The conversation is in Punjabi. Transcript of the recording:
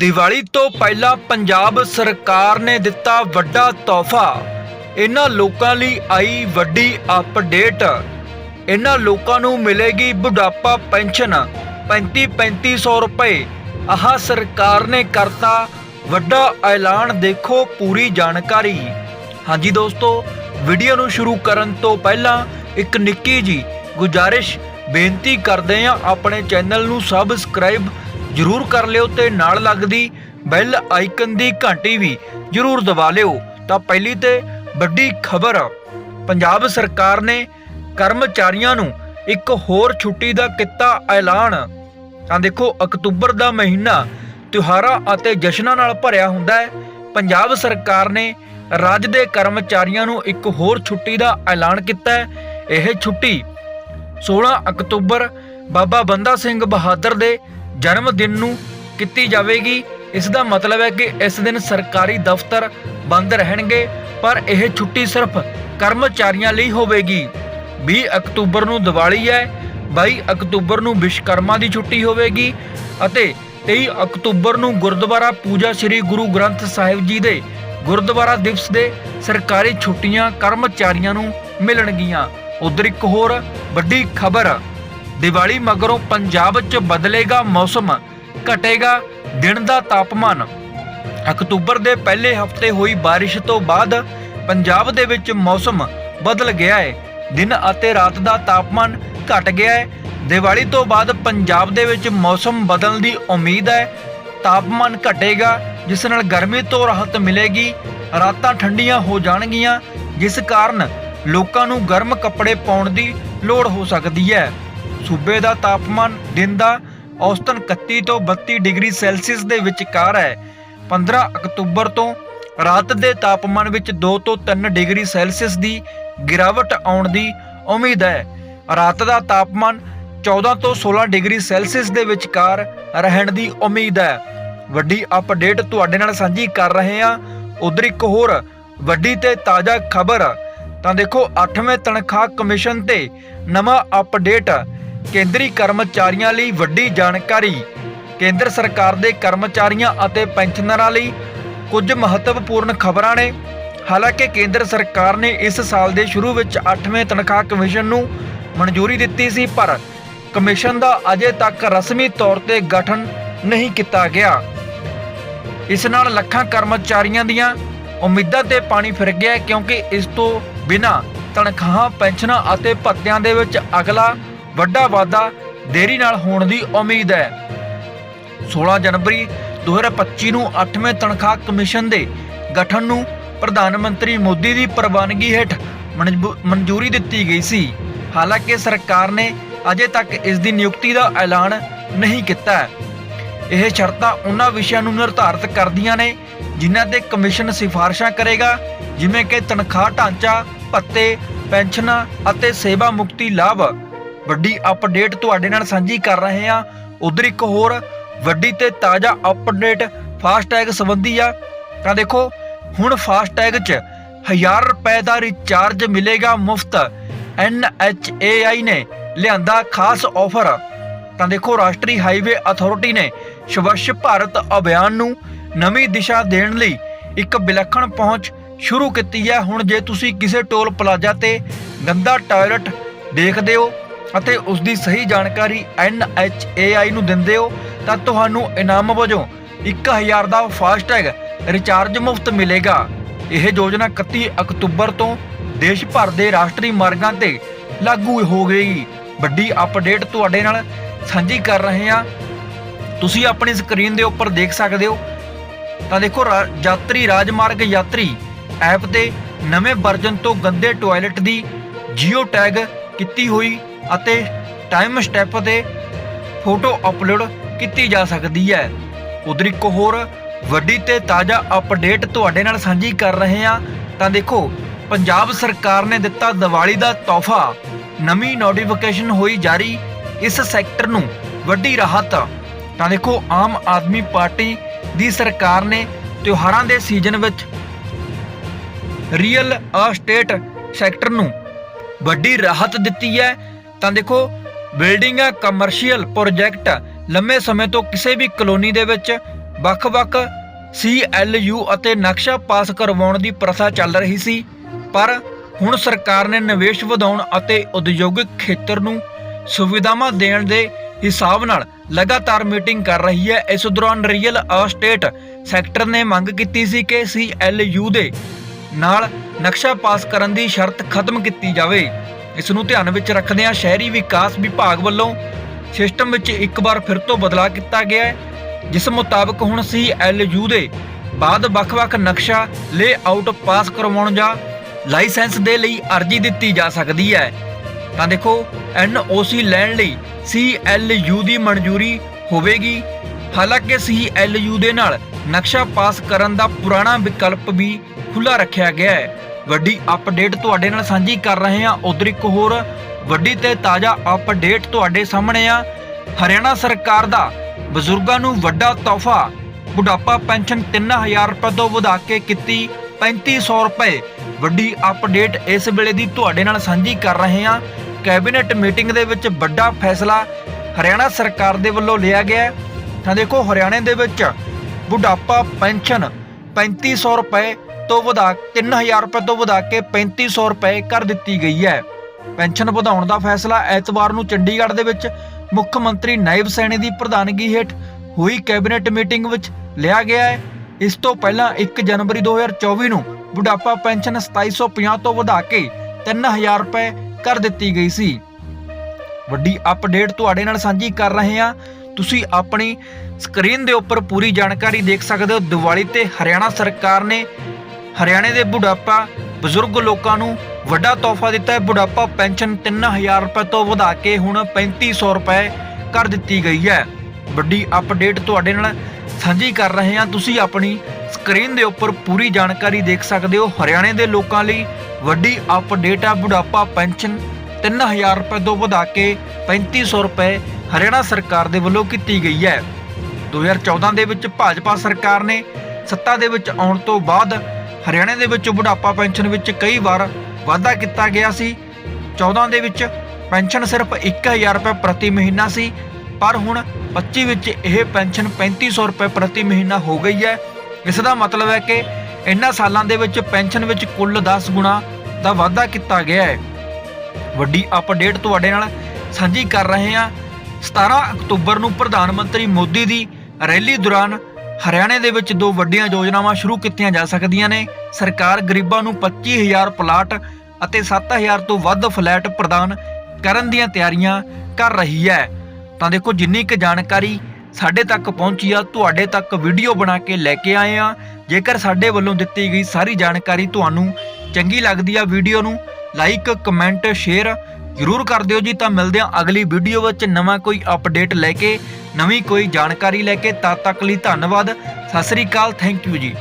ਦੀਵਾਲੀ ਤੋਂ ਪਹਿਲਾਂ ਪੰਜਾਬ ਸਰਕਾਰ ਨੇ ਦਿੱਤਾ ਵੱਡਾ ਤੋਹਫਾ। ਇਹਨਾਂ ਲੋਕਾਂ ਲਈ ਆਈ ਵੱਡੀ ਅਪਡੇਟ। ਇਹਨਾਂ ਲੋਕਾਂ ਨੂੰ ਮਿਲੇਗੀ ਬੁਢਾਪਾ ਪੈਨਸ਼ਨ 35 3500 ਰੁਪਏ। ਆਹ ਸਰਕਾਰ ਨੇ ਕਰਤਾ ਵੱਡਾ ਐਲਾਨ, ਦੇਖੋ ਪੂਰੀ ਜਾਣਕਾਰੀ। ਹਾਂਜੀ ਦੋਸਤੋ, ਵੀਡੀਓ ਨੂੰ ਸ਼ੁਰੂ ਕਰਨ ਤੋਂ ਪਹਿਲਾਂ ਇੱਕ ਨਿੱਕੀ ਜੀ ਗੁਜਾਰਿਸ਼ ਬੇਨਤੀ ਕਰਦੇ ਹਾਂ, ਆਪਣੇ ਚੈਨਲ ਨੂੰ ਸਬਸਕ੍ਰਾਈਬ ਜਰੂਰ ਕਰ ਲਿਓ ਤੇ ਨਾਲ ਲੱਗਦੀ ਬੈਲ ਆਈਕਨ ਦੀ ਘੰਟੀ ਵੀ ਜਰੂਰ ਦਬਾ ਲਿਓ। ਤਾਂ ਪਹਿਲੀ ਤੇ ਵੱਡੀ ਖਬਰ, ਪੰਜਾਬ ਸਰਕਾਰ ਨੇ ਕਰਮਚਾਰੀਆਂ ਨੂੰ ਇੱਕ ਹੋਰ ਛੁੱਟੀ ਦਾ ਕੀਤਾ ਐਲਾਨ। ਤਾਂ ਦੇਖੋ, ਅਕਤੂਬਰ ਦਾ ਮਹੀਨਾ ਤਿਉਹਾਰਾਂ ਅਤੇ ਜਸ਼ਨਾਂ ਨਾਲ ਭਰਿਆ ਹੁੰਦਾ ਹੈ। ਪੰਜਾਬ ਸਰਕਾਰ ਨੇ ਰਾਜ ਦੇ ਕਰਮਚਾਰੀਆਂ ਨੂੰ ਇੱਕ ਹੋਰ ਛੁੱਟੀ ਦਾ ਐਲਾਨ ਕੀਤਾ ਹੈ। ਇਹ ਛੁੱਟੀ 16 ਅਕਤੂਬਰ ਬਾਬਾ ਬੰਦਾ ਸਿੰਘ ਬਹਾਦਰ ਦੇ ਜਨਮ ਦਿਨ ਨੂੰ ਕੀਤੀ ਜਾਵੇਗੀ। ਇਸ ਦਾ ਮਤਲਬ ਹੈ ਕਿ ਇਸ ਦਿਨ ਸਰਕਾਰੀ ਦਫ਼ਤਰ ਬੰਦ ਰਹਿਣਗੇ, ਪਰ ਇਹ ਛੁੱਟੀ ਸਿਰਫ ਕਰਮਚਾਰੀਆਂ ਲਈ ਹੋਵੇਗੀ। 20 ਅਕਤੂਬਰ ਨੂੰ ਦੀਵਾਲੀ ਹੈ 22 ਅਕਤੂਬਰ ਨੂੰ ਵਿਸ਼ਕਰਮਾ ਦੀ ਛੁੱਟੀ ਹੋਵੇਗੀ ਅਤੇ 23 ਅਕਤੂਬਰ ਨੂੰ ਗੁਰਦੁਆਰਾ ਪੂਜਾ ਸ੍ਰੀ ਗੁਰੂ ਗ੍ਰੰਥ ਸਾਹਿਬ ਜੀ ਦੇ ਗੁਰਦੁਆਰਾ ਦਿਵਸ ਦੇ ਸਰਕਾਰੀ ਛੁੱਟੀਆਂ ਕਰਮਚਾਰੀਆਂ ਨੂੰ ਮਿਲਣਗੀਆਂ। ਉਧਰ ਇੱਕ ਹੋਰ ਵੱਡੀ ਖਬਰ ਦੀਵਾਲੀ ਮਗਰੋਂ ਪੰਜਾਬ 'ਚ ਬਦਲੇਗਾ ਮੌਸਮ, ਘਟੇਗਾ ਦਿਨ ਦਾ ਤਾਪਮਾਨ। ਅਕਤੂਬਰ ਦੇ ਪਹਿਲੇ ਹਫ਼ਤੇ ਹੋਈ ਬਾਰਿਸ਼ ਤੋਂ ਬਾਅਦ ਪੰਜਾਬ ਦੇ ਵਿੱਚ ਮੌਸਮ ਬਦਲ ਗਿਆ ਹੈ। ਦਿਨ ਅਤੇ ਰਾਤ ਦਾ ਤਾਪਮਾਨ ਘਟ ਗਿਆ ਹੈ। ਦੀਵਾਲੀ ਤੋਂ ਬਾਅਦ ਪੰਜਾਬ ਦੇ ਵਿੱਚ ਮੌਸਮ ਬਦਲਣ ਦੀ ਉਮੀਦ ਹੈ। ਤਾਪਮਾਨ ਘਟੇਗਾ, ਜਿਸ ਨਾਲ ਗਰਮੀ ਤੋਂ ਰਾਹਤ ਮਿਲੇਗੀ। ਰਾਤਾਂ ਠੰਡੀਆਂ ਹੋ ਜਾਣਗੀਆਂ, ਜਿਸ ਕਾਰਨ ਲੋਕਾਂ ਨੂੰ ਗਰਮ ਕੱਪੜੇ ਪਾਉਣ ਦੀ ਲੋੜ ਹੋ ਸਕਦੀ ਹੈ। ਸੂਬੇ ਦਾ ਤਾਪਮਾਨ ਦਿਨ ਦਾ ਔਸਤਨ 31 ਤੋਂ 32 ਡਿਗਰੀ ਸੈਲਸੀਅਸ ਦੇ ਵਿਚਕਾਰ ਹੈ। 15 ਅਕਤੂਬਰ ਤੋਂ ਰਾਤ ਦੇ ਤਾਪਮਾਨ ਵਿੱਚ 2 ਤੋਂ 3 ਡਿਗਰੀ ਸੈਲਸੀਅਸ ਦੀ ਗਿਰਾਵਟ ਆਉਣ ਦੀ ਉਮੀਦ ਹੈ। ਰਾਤ ਦਾ ਤਾਪਮਾਨ 14 ਤੋਂ 16 ਡਿਗਰੀ ਸੈਲਸੀਅਸ ਦੇ ਵਿਚਕਾਰ ਰਹਿਣ ਦੀ ਉਮੀਦ ਹੈ। ਵੱਡੀ ਅਪਡੇਟ ਤੁਹਾਡੇ ਨਾਲ ਸਾਂਝੀ ਕਰ ਰਹੇ ਹਾਂ। ਉਧਰ ਇੱਕ ਹੋਰ ਵੱਡੀ ਤੇ ਤਾਜ਼ਾ ਖਬਰ। ਤਾਂ ਦੇਖੋ 8ਵੇਂ ਤਨਖਾਹ ਕਮਿਸ਼ਨ ਤੇ ਨਵਾਂ ਅਪਡੇਟ। ਕੇਂਦਰੀ ਕਰਮਚਾਰੀਆਂ ਲਈ ਵੱਡੀ ਜਾਣਕਾਰੀ। ਕੇਂਦਰ ਸਰਕਾਰ ਦੇ ਕਰਮਚਾਰੀਆਂ ਅਤੇ ਪੈਨਸ਼ਨਰਾਂ ਲਈ ਕੁਝ ਮਹੱਤਵਪੂਰਨ ਖਬਰਾਂ ਨੇ। ਹਾਲਾਂਕਿ ਕੇਂਦਰ ਸਰਕਾਰ ਨੇ ਇਸ ਸਾਲ ਦੇ ਸ਼ੁਰੂ ਵਿੱਚ 8ਵੇਂ ਤਨਖਾਹ ਕਮਿਸ਼ਨ ਨੂੰ ਮਨਜ਼ੂਰੀ ਦਿੱਤੀ ਸੀ, ਪਰ ਕਮਿਸ਼ਨ ਦਾ ਅਜੇ ਤੱਕ ਰਸਮੀ ਤੌਰ ਤੇ ਗਠਨ ਨਹੀਂ ਕੀਤਾ ਗਿਆ। ਇਸ ਨਾਲ ਲੱਖਾਂ ਕਰਮਚਾਰੀਆਂ ਦੀਆਂ ਉਮੀਦਾਂ ਤੇ ਪਾਣੀ ਫਿਰ ਗਿਆ ਕਿਉਂਕਿ ਇਸ ਤੋਂ ਬਿਨਾਂ ਤਨਖਾਹਾਂ, ਪੈਨਸ਼ਨਾਂ ਅਤੇ ਭੱਤਿਆਂ ਦੇ ਵਿੱਚ ਅਗਲਾ ਵੱਡਾ ਵਾਧਾ ਦੇਰੀ ਨਾਲ ਹੋਣ ਦੀ ਉਮੀਦ ਹੈ। 16 ਜਨਵਰੀ 2025 ਨੂੰ 8ਵੇਂ ਤਨਖਾਹ ਕਮਿਸ਼ਨ ਦੇ ਗਠਨ ਨੂੰ ਪ੍ਰਧਾਨ ਮੰਤਰੀ ਮੋਦੀ ਦੀ ਪ੍ਰਵਾਨਗੀ ਹੇਠ ਮਨਜ਼ੂਰੀ ਦਿੱਤੀ ਗਈ ਸੀ। ਹਾਲਾਂਕਿ ਸਰਕਾਰ ਨੇ ਅਜੇ ਤੱਕ ਇਸ ਦੀ ਨਿਯੁਕਤੀ ਦਾ ਐਲਾਨ ਨਹੀਂ ਕੀਤਾ ਹੈ। ਇਹ ਸ਼ਰਤਾਂ ਉਹਨਾਂ ਵਿਸ਼ਿਆਂ ਨੂੰ ਨਿਰਧਾਰਤ ਕਰਦੀਆਂ ਨੇ, ਜਿਨ੍ਹਾਂ ਤੇ ਕਮਿਸ਼ਨ ਸਿਫਾਰਸ਼ਾਂ ਕਰੇਗਾ, ਜਿਵੇਂ ਕਿ ਤਨਖਾਹ ਢਾਂਚਾ, ਭੱਤੇ, ਪੈਨਸ਼ਨਾਂ ਅਤੇ ਸੇਵਾ ਮੁਕਤੀ ਲਾਭ। ਵੱਡੀ ਅਪਡੇਟ ਤੁਹਾਡੇ ਨਾਲ ਸਾਂਝੀ ਕਰ ਰਹੇ ਹਾਂ। ਉਧਰ ਇੱਕ ਹੋਰ ਵੱਡੀ ਤੇ ਤਾਜ਼ਾ ਅਪਡੇਟ ਫਾਸਟੈਗ ਸੰਬੰਧੀ ਆ। ਤਾਂ ਦੇਖੋ, ਹੁਣ ਫਾਸਟੈਗ 'ਚ 1000 ਰੁਪਏ ਦਾ ਰਿਚਾਰਜ ਮਿਲੇਗਾ ਮੁਫਤ। NHAI ਨੇ ਲਿਆਂਦਾ ਖਾਸ ਆਫਰ ਤਾਂ ਦੇਖੋ, ਰਾਸ਼ਟਰੀ ਹਾਈਵੇ ਅਥਾਰਟੀ ਨੇ ਸਵੱਛ ਭਾਰਤ ਅਭਿਆਨ ਨੂੰ ਨਵੀਂ ਦਿਸ਼ਾ ਦੇਣ ਲਈ ਇੱਕ ਵਿਲੱਖਣ ਪਹੁੰਚ ਸ਼ੁਰੂ ਕੀਤੀ ਹੈ। ਹੁਣ ਜੇ ਤੁਸੀਂ ਕਿਸੇ ਟੋਲ ਪਲਾਜ਼ਾ ਤੇ ਗੰਦਾ ਟਾਇਲਟ ਦੇਖਦੇ ਹੋ ਅਤੇ ਉਸ ਦੀ ਸਹੀ ਜਾਣਕਾਰੀ NHAI ਨੂੰ ਦਿੰਦੇ ਹੋ, ਤਾਂ ਤੁਹਾਨੂੰ ਇਨਾਮ ਵਜੋਂ 1000 ਦਾ ਫਾਸਟੈਗ ਰਿਚਾਰਜ ਮੁਫਤ ਮਿਲੇਗਾ। ਇਹ ਯੋਜਨਾ 31 ਅਕਤੂਬਰ ਤੋਂ ਦੇਸ਼ ਭਰ ਦੇ ਰਾਸ਼ਟਰੀ ਮਾਰਗਾਂ ਤੇ ਲਾਗੂ ਹੋ ਗਈ। ਵੱਡੀ ਅਪਡੇਟ ਤੁਹਾਡੇ ਨਾਲ ਸਾਂਝੀ ਕਰ ਰਹੇ ਹਾਂ। ਤੁਸੀਂ ਆਪਣੀ ਸਕਰੀਨ ਦੇ ਉੱਪਰ ਦੇਖ ਸਕਦੇ ਹੋ। ਤਾਂ ਦੇਖੋ, ਰਾ- ਯਾਤਰੀ, ਰਾਜਮਾਰਗ ਯਾਤਰੀ ਐਪ ਤੇ ਨਵੇਂ ਵਰਜਨ ਤੋਂ ਗੰਦੇ ਟਾਇਲਟ ਦੀ ਜੀਓ ਟੈਗ ਕੀਤੀ ਹੋਈ ਅਤੇ ਟਾਈਮ ਸਟੈਪ ਤੇ ਫੋਟੋ ਅਪਲੋਡ ਕੀਤੀ ਜਾ ਸਕਦੀ ਹੈ। ਉਧਰ ਇੱਕ ਹੋਰ ਵੱਡੀ ਤੇ ਤਾਜ਼ਾ ਅਪਡੇਟ ਤੁਹਾਡੇ ਨਾਲ ਸਾਂਝੀ ਕਰ ਰਹੇ ਹਾਂ। ਤਾਂ ਦੇਖੋ, ਪੰਜਾਬ ਸਰਕਾਰ ਨੇ ਦਿੱਤਾ ਦੀਵਾਲੀ ਦਾ ਤੋਹਫਾ। ਨਵੀਂ ਨੋਟੀਫਿਕੇਸ਼ਨ ਹੋਈ ਜਾਰੀ ਇਸ ਸੈਕਟਰ ਨੂੰ ਵੱਡੀ ਰਾਹਤ। ਤਾਂ ਦੇਖੋ, ਆਮ ਆਦਮੀ ਪਾਰਟੀ ਦੀ ਸਰਕਾਰ ਨੇ ਤਿਉਹਾਰਾਂ ਦੇ ਸੀਜ਼ਨ ਵਿੱਚ ਰੀਅਲ ਅਸਟੇਟ ਸੈਕਟਰ ਨੂੰ ਵੱਡੀ ਰਾਹਤ ਦਿੱਤੀ ਹੈ। ਤਾਂ ਦੇਖੋ ਬਿਲਡਿੰਗਾਂ ਕਮਰਸ਼ੀਅਲ ਪ੍ਰੋਜੈਕਟ ਲੰਮੇ ਸਮੇਂ ਤੋਂ ਕਿਸੇ ਵੀ ਕਲੋਨੀ ਦੇ ਵਿੱਚ ਵੱਖ-ਵੱਖ CLU ਅਤੇ ਨਕਸ਼ਾ ਪਾਸ ਕਰਵਾਉਣ ਦੀ ਪ੍ਰਥਾ ਚੱਲ ਰਹੀ ਸੀ। ਪਰ ਹੁਣ ਸਰਕਾਰ ਨੇ ਨਿਵੇਸ਼ ਵਧਾਉਣ ਅਤੇ ਉਦਯੋਗਿਕ ਖੇਤਰ ਨੂੰ ਸੁਵਿਧਾਵਾਂ ਦੇਣ ਦੇ ਹਿਸਾਬ ਨਾਲ ਲਗਾਤਾਰ ਮੀਟਿੰਗ ਕਰ ਰਹੀ ਹੈ। ਇਸ ਦੌਰਾਨ ਰੀਅਲ ਅਸਟੇਟ ਸੈਕਟਰ ਨੇ ਮੰਗ ਕੀਤੀ ਸੀ ਕਿ CLU ਦੇ ਨਾਲ ਨਕਸ਼ਾ ਪਾਸ ਕਰਨ ਦੀ ਸ਼ਰਤ ਖਤਮ ਕੀਤੀ ਜਾਵੇ। ਇਸ ਨੂੰ ਧਿਆਨ ਵਿੱਚ ਰੱਖਦਿਆਂ ਸ਼ਹਿਰੀ ਵਿਕਾਸ ਵਿਭਾਗ ਵੱਲੋਂ ਸਿਸਟਮ ਵਿੱਚ ਇੱਕ ਵਾਰ ਫਿਰ ਤੋਂ ਬਦਲਾਅ ਕੀਤਾ ਗਿਆ ਹੈ, ਜਿਸ ਮੁਤਾਬਕ ਹੁਣ CLU ਦੇ ਬਾਅਦ ਵੱਖ-ਵੱਖ ਨਕਸ਼ਾ ਲੇਆਊਟ ਪਾਸ ਕਰਵਾਉਣ ਜਾਂ ਲਾਇਸੈਂਸ ਦੇ ਲਈ ਅਰਜ਼ੀ ਦਿੱਤੀ ਜਾ ਸਕਦੀ ਹੈ। ਤਾਂ ਦੇਖੋ NOC ਲੈਣ ਲਈ CLU ਦੀ ਮਨਜ਼ੂਰੀ ਹੋਵੇਗੀ। ਹਾਲਾਂਕਿ CLU ਦੇ ਨਾਲ ਨਕਸ਼ਾ ਪਾਸ ਕਰਨ ਦਾ ਪੁਰਾਣਾ ਵਿਕਲਪ ਵੀ ਖੁੱਲਾ ਰੱਖਿਆ ਗਿਆ ਹੈ। ਵੱਡੀ ਅਪਡੇਟ ਤੁਹਾਡੇ ਨਾਲ ਸਾਂਝੀ ਕਰ ਰਹੇ ਹਾਂ। ਉਧਰ ਇੱਕ ਹੋਰ ਵੱਡੀ ਤੇ ਤਾਜ਼ਾ ਅਪਡੇਟ ਤੁਹਾਡੇ ਸਾਹਮਣੇ ਆ। ਹਰਿਆਣਾ ਸਰਕਾਰ ਦਾ ਬਜ਼ੁਰਗਾਂ ਨੂੰ ਵੱਡਾ ਤੋਹਫਾ, ਬੁਢਾਪਾ ਪੈਨਸ਼ਨ 3000 ਰੁਪਏ ਤੋਂ ਵਧਾ ਕੇ ਕੀਤੀ 3500 ਰੁਪਏ। ਵੱਡੀ ਅਪਡੇਟ ਇਸ ਵੇਲੇ ਦੀ ਤੁਹਾਡੇ ਨਾਲ ਸਾਂਝੀ ਕਰ ਰਹੇ ਹਾਂ। ਕੈਬਨਿਟ ਮੀਟਿੰਗ ਦੇ ਵਿੱਚ ਵੱਡਾ ਫੈਸਲਾ ਹਰਿਆਣਾ ਸਰਕਾਰ ਦੇ ਵੱਲੋਂ ਲਿਆ ਗਿਆ ਤਾਂ ਦੇਖੋ, ਹਰਿਆਣੇ ਦੇ ਵਿੱਚ ਬੁਢਾਪਾ ਪੈਨਸ਼ਨ 3500 ਰੁਪਏ ਤੋਂ ਵਧਾ 3000 ਰੁਪਏ ਤੋਂ ਵਧਾ ਕੇ 3500 ਰੁਪਏ ਕਰ ਦਿੱਤੀ ਗਈ ਹੈ। ਪੈਨਸ਼ਨ ਵਧਾਉਣ ਦਾ ਫੈਸਲਾ ਐਤਵਾਰ ਨੂੰ ਚੰਡੀਗੜ੍ਹ ਦੇ ਵਿੱਚ ਮੁੱਖ ਮੰਤਰੀ ਨਾਇਬ ਸੈਣੀ ਦੀ ਪ੍ਰਧਾਨਗੀ ਹੇਠ ਹੋਈ ਕੈਬਨਿਟ ਮੀਟਿੰਗ ਵਿੱਚ ਲਿਆ ਗਿਆ ਹੈ। ਇਸ ਤੋਂ ਪਹਿਲਾਂ 1 ਜਨਵਰੀ 2024 ਨੂੰ ਬੁਢਾਪਾ ਪੈਨਸ਼ਨ 2750 ਤੋਂ ਵਧਾ ਕੇ 3000 ਰੁਪਏ ਕਰ ਦਿੱਤੀ ਗਈ ਸੀ। ਵੱਡੀ ਅਪਡੇਟ ਤੁਹਾਡੇ ਨਾਲ ਸਾਂਝੀ ਕਰ ਰਹੇ ਹਾਂ। ਤੁਸੀਂ ਆਪਣੀ ਸਕਰੀਨ ਦੇ ਉੱਪਰ ਪੂਰੀ ਜਾਣਕਾਰੀ ਦੇਖ ਸਕਦੇ ਹੋ। ਦੀਵਾਲੀ ਤੇ ਹਰਿਆਣਾ ਸਰਕਾਰ ਨੇ ਹਰਿਆਣੇ ਦੇ ਬੁਢਾਪਾ, ਬਜ਼ੁਰਗ ਲੋਕਾਂ ਨੂੰ ਵੱਡਾ ਤੋਹਫਾ ਦਿੱਤਾ ਹੈ। ਬੁਢਾਪਾ ਪੈਨਸ਼ਨ 3000 ਰੁਪਏ ਤੋਂ ਵਧਾ ਕੇ ਹੁਣ 3500 ਰੁਪਏ ਕਰ ਦਿੱਤੀ ਗਈ ਹੈ। ਵੱਡੀ ਅਪਡੇਟ ਤੁਹਾਡੇ ਨਾਲ ਸਾਂਝੀ ਕਰ ਰਹੇ ਹਾਂ। ਤੁਸੀਂ ਆਪਣੀ ਸਕਰੀਨ ਦੇ ਉੱਪਰ ਪੂਰੀ ਜਾਣਕਾਰੀ ਦੇਖ ਸਕਦੇ ਹੋ। ਹਰਿਆਣੇ ਦੇ ਲੋਕਾਂ ਲਈ ਵੱਡੀ ਅਪਡੇਟ ਆ। ਬੁਢਾਪਾ ਪੈਨਸ਼ਨ 3000 ਰੁਪਏ ਤੋਂ ਵਧਾ ਕੇ 3500 ਰੁਪਏ ਹਰਿਆਣਾ ਸਰਕਾਰ ਦੇ ਵੱਲੋਂ ਕੀਤੀ ਗਈ ਹੈ। 2014 ਦੇ ਵਿੱਚ ਭਾਜਪਾ ਸਰਕਾਰ ਨੇ ਸੱਤਾ ਦੇ ਵਿੱਚ ਆਉਣ ਤੋਂ ਬਾਅਦ ਹਰਿਆਣੇ ਦੇ ਵਿੱਚ ਬੁਢਾਪਾ ਪੈਨਸ਼ਨ ਵਿੱਚ ਕਈ ਵਾਰ ਵਾਧਾ ਕੀਤਾ ਗਿਆ ਸੀ। 14 ਦੇ ਵਿੱਚ ਪੈਨਸ਼ਨ ਸਿਰਫ 1000 ਰੁਪਏ ਪ੍ਰਤੀ ਮਹੀਨਾ ਸੀ, ਪਰ ਹੁਣ 25 ਵਿੱਚ ਇਹ ਪੈਨਸ਼ਨ 3500 ਰੁਪਏ ਪ੍ਰਤੀ ਮਹੀਨਾ ਹੋ ਗਈ ਹੈ। ਇਸ ਦਾ ਮਤਲਬ ਹੈ ਕਿ ਇਹਨਾਂ ਸਾਲਾਂ ਦੇ ਵਿੱਚ ਪੈਨਸ਼ਨ ਵਿੱਚ ਕੁੱਲ 10 ਗੁਣਾ ਦਾ ਵਾਧਾ ਕੀਤਾ ਗਿਆ ਹੈ। ਵੱਡੀ ਅਪਡੇਟ ਤੁਹਾਡੇ ਨਾਲ ਸਾਂਝੀ ਕਰ ਰਹੇ ਹਾਂ। 17 ਅਕਤੂਬਰ ਨੂੰ ਪ੍ਰਧਾਨ ਮੰਤਰੀ ਮੋਦੀ ਦੀ ਰੈਲੀ ਦੌਰਾਨ ਹਰਿਆਣੇ ਦੇ ਵਿੱਚ ਦੋ ਵੱਡੀਆਂ ਯੋਜਨਾਵਾਂ ਸ਼ੁਰੂ ਕੀਤੀਆਂ ਜਾ ਸਕਦੀਆਂ ਨੇ। ਸਰਕਾਰ ਗਰੀਬਾਂ ਨੂੰ 25000 ਪਲਾਟ ਅਤੇ 7000 ਤੋਂ ਵੱਧ ਫਲੈਟ ਪ੍ਰਦਾਨ ਕਰਨ ਦੀਆਂ ਤਿਆਰੀਆਂ ਕਰ ਰਹੀ ਹੈ। ਤਾਂ ਦੇਖੋ, ਜਿੰਨੀ ਕੁ ਜਾਣਕਾਰੀ ਸਾਡੇ ਤੱਕ ਪਹੁੰਚੀ ਆ, ਤੁਹਾਡੇ ਤੱਕ ਵੀਡੀਓ ਬਣਾ ਕੇ ਲੈ ਕੇ ਆਏ ਆ। ਜੇਕਰ ਸਾਡੇ ਵੱਲੋਂ ਦਿੱਤੀ ਗਈ ਸਾਰੀ ਜਾਣਕਾਰੀ ਤੁਹਾਨੂੰ ਚੰਗੀ ਲੱਗਦੀ ਆ ਵੀਡੀਓ ਨੂੰ, ਲਾਈਕ, ਕਮੈਂਟ, ਸ਼ੇਅਰ ਜ਼ਰੂਰ ਕਰ ਦਿਓ ਜੀ, ਤਾਂ ਮਿਲਦੇ ਹਾਂ ਅਗਲੀ ਵੀਡੀਓ ਵਿੱਚ ਨਵਾਂ ਕੋਈ ਅਪਡੇਟ ਲੈ ਕੇ, ਨਵੀਂ ਕੋਈ ਜਾਣਕਾਰੀ ਲੈ ਕੇ, ਤਦ ਤੱਕ ਲਈ ਧੰਨਵਾਦ, ਸਤਿ ਸ੍ਰੀ ਅਕਾਲ ਥੈਂਕ ਯੂ ਜੀ।